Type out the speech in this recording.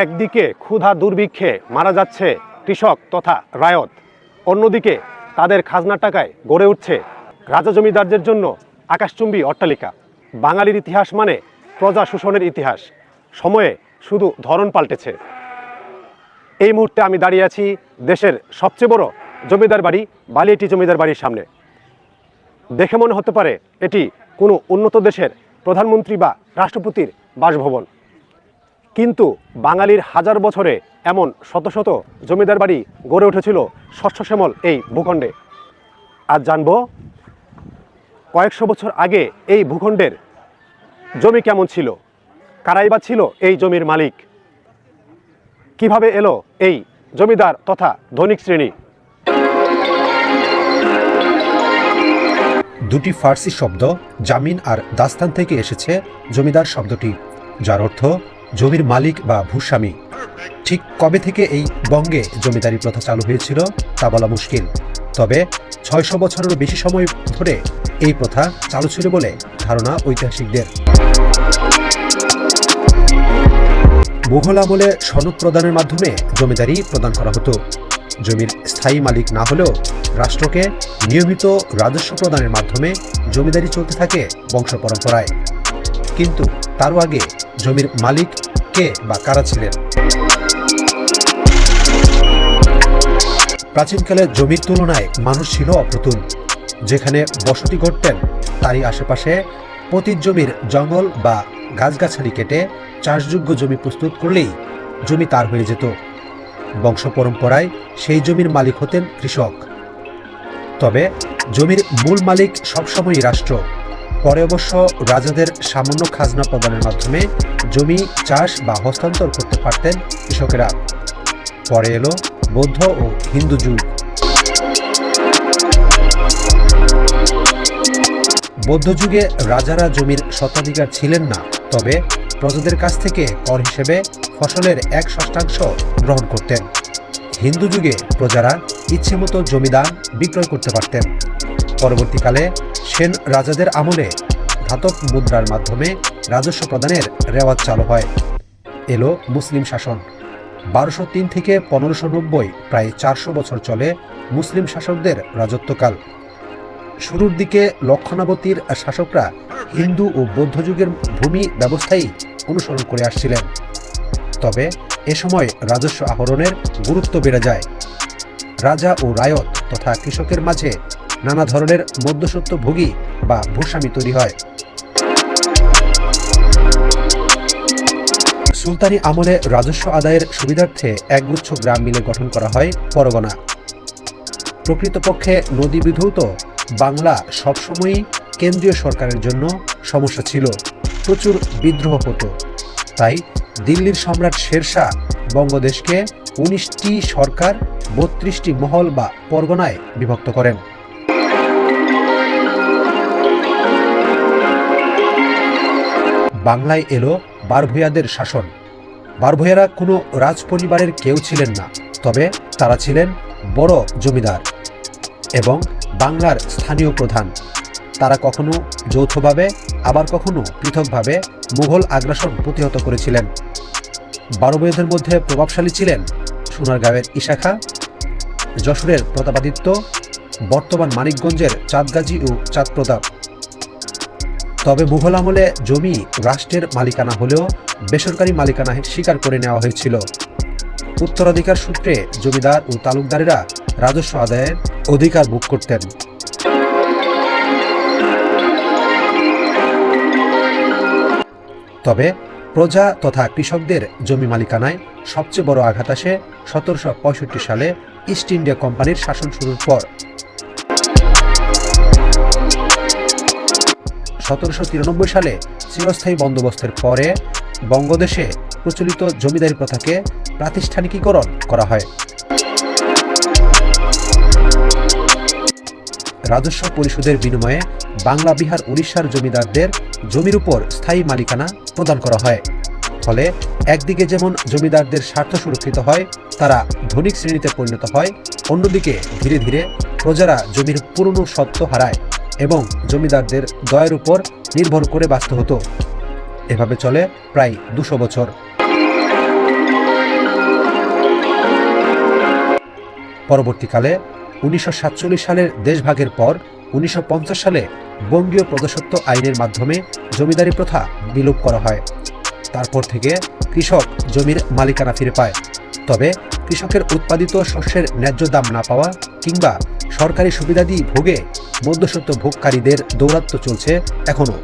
একদিকে ক্ষুধা দুর্ভিক্ষে মারা যাচ্ছে কৃষক তথা রায়ত, অন্যদিকে তাদের খাজনা টাকায় গড়ে উঠছে রাজা জমিদারদের জন্য আকাশচুম্বী অট্টালিকা। বাঙালির ইতিহাস মানে প্রজা শোষণের ইতিহাস। সময়ে শুধু ধরন পাল্টেছে। এই মুহূর্তে আমি দাঁড়িয়ে আছি দেশের সবচেয়ে বড় জমিদার বাড়ি, বালিয়াটি জমিদার বাড়ির সামনে। দেখে মনে হতে পারে এটি কোনো উন্নত দেশের প্রধানমন্ত্রী বা রাষ্ট্রপতির বাসভবন। কিন্তু বাঙালির হাজার বছরে এমন শত শত জমিদার বাড়ি গড়ে উঠেছিল শস্য শ্যামল এই ভূখণ্ডে। আজ জানব কয়েকশো বছর আগে এই ভূখণ্ডের জমি কেমন ছিল, কারাই বা ছিল এই জমির মালিক, কীভাবে এলো এই জমিদার তথা ধনিক শ্রেণি। দুটি ফার্সি শব্দ জামিন আর দাস্তান থেকে এসেছে জমিদার শব্দটি, যার অর্থ জমির মালিক বা ভূস্বামী। ঠিক কবে থেকে এই বঙ্গে জমিদারি প্রথা চালু হয়েছিল, তা বলা মুশকিল। তবে ছয়শো বছরেরও বেশি সময় ধরে এই প্রথা চালু ছিল বলে ধারণা ঐতিহাসিকদের। মুঘল আমলে সনদ প্রদানের মাধ্যমে জমিদারি প্রদান করা হতো। জমির স্থায়ী মালিক না হলেও রাষ্ট্রকে নিয়মিত রাজস্ব প্রদানের মাধ্যমে জমিদারি চলতে থাকে বংশ পরম্পরায়। কিন্তু তারও আগে জমির মালিক কে বা কারা ছিলেন? প্রাচীনকালে জমির তুলনায় মানুষ ছিল অপ্রতুল। যেখানে বসতি করতেন তারই আশেপাশে পতিত জমির জঙ্গল বা গাছগাছালি কেটে চাষযোগ্য জমি প্রস্তুত করলেই জমি তার হয়ে যেত। বংশ পরম্পরায় সেই জমির মালিক হতেন কৃষক। তবে জমির মূল মালিক সবসময়ই রাষ্ট্র। পরে অবশ্য রাজাদের সামান্য খাজনা প্রদানের মাধ্যমে জমি, চাষ বা হস্তান্তর করতে পারতেন কৃষকেরা। পরে এলো বৌদ্ধ ও হিন্দু যুগ। বৌদ্ধ যুগে রাজারা জমির স্বত্বাধিকার ছিলেন না, তবে প্রজাদের কাছ থেকে কর হিসেবে ফসলের এক ষষ্ঠাংশ গ্রহণ করতেন। হিন্দু যুগে প্রজারা ইচ্ছেমতো জমিদান বিক্রয় করতে পারতেন। পরবর্তীকালে সেন রাজাদের আমলে ধাতব মুদ্রার মাধ্যমে রাজস্ব প্রদানের রেওয়াজ চালু হয়। এলো মুসলিম শাসন। বারোশো তিন থেকে পনেরোশো নব্বই, প্রায় চারশো বছর চলে মুসলিম শাসকদের রাজত্বকাল। শুরুর দিকে লক্ষণাবতীর শাসকরা হিন্দু ও বৌদ্ধ যুগের ভূমি ব্যবস্থাই অনুসরণ করে আসছিলেন। তবে এ সময় রাজস্ব আহরণের গুরুত্ব বেড়ে যায়। রাজা ও রায়ত তথা কৃষকের মাঝে নানা ধরনের মধ্যসত্ত্বভোগী বা ভূস্বামী তৈরি হয়। সুলতানি আমলে রাজস্ব আদায়ের সুবিধার্থে একগুচ্ছ গ্রাম মিলে গঠন করা হয় পরগনা। প্রকৃতপক্ষে নদী বিধৌত, বাংলা সবসময়ই কেন্দ্রীয় সরকারের জন্য সমস্যা ছিল। প্রচুর বিদ্রোহ হতো। তাই দিল্লির সম্রাট শেরশাহ বঙ্গদেশকে উনিশটি সরকার, বত্রিশটি মহল বা পরগনায় বিভক্ত করেন। বাংলায় এলো বারভূয়াদের শাসন। বারভূয়ারা কোনো রাজ পরিবারের কেউ ছিলেন না, তবে তারা ছিলেন বড় জমিদার এবং বাংলার স্থানীয় প্রধান। তারা কখনো যৌথভাবে, আবার কখনো পৃথকভাবে মুঘল আগ্রাসন প্রতিহত করেছিলেন। বারবয়েদের মধ্যে প্রভাবশালী ছিলেন সোনারগাঁওয়ের ইশাখা, যশোরের প্রতাপাদিত্য, বর্তমান মানিকগঞ্জের চাঁদগাজী ও চাঁদপ্রতাপ। তবে মুঘল আমলে জমি রাষ্ট্রের মালিকানা হলেও বেসরকারি মালিকানা স্বীকার করে নেওয়া হয়েছিল। উত্তরাধিকার সূত্রে জমিদার ও তালুকদারেরা রাজস্ব আদায়ের অধিকার ভোগ করতেন। তবে প্রজা তথা কৃষকদের জমি মালিকানায় সবচেয়ে বড় আঘাত আসে সতেরোশো পঁয়ষট্টি সালে ইস্ট ইন্ডিয়া কোম্পানির শাসন শুরুর পর। সতেরোশো তিরানব্বই সালে চিরস্থায়ী বন্দোবস্তের পরে বঙ্গদেশে প্রচলিত জমিদারি প্রথাকে প্রাতিষ্ঠানিকীকরণ করা হয়। রাজস্ব পরিশোধের বিনিময়ে বাংলা, বিহার, উড়িষ্যার জমিদারদের জমির উপর স্থায়ী মালিকানা প্রদান করা হয়। ফলে একদিকে যেমন জমিদারদের স্বার্থ সুরক্ষিত হয়, তারা ধনিক শ্রেণীতে পরিণত হয়, অন্যদিকে ধীরে ধীরে প্রজারা জমির পুরনো সত্ত্ব হারায়। এবং জমিদারদের দয়ের উপর নির্ভর করে বাঁচতে হতো। এভাবে চলে প্রায় দুশো বছর। পরবর্তীকালে উনিশশো সাতচল্লিশ সালের দেশভাগের পর উনিশশো পঞ্চাশ সালে বঙ্গীয় প্রজাসত্ব আইনের মাধ্যমে জমিদারি প্রথা বিলোপ করা হয়। তারপর থেকে কৃষক জমির মালিকানা ফিরে পায়। তবে কৃষকের উৎপাদিত শস্যের ন্যায্য দাম না পাওয়া কিংবা সরকারি সুবিধাদি ভোগে মধ্যসত্ত্ব ভোগকারীদের দৌরাত্ম্য চলছে এখনও।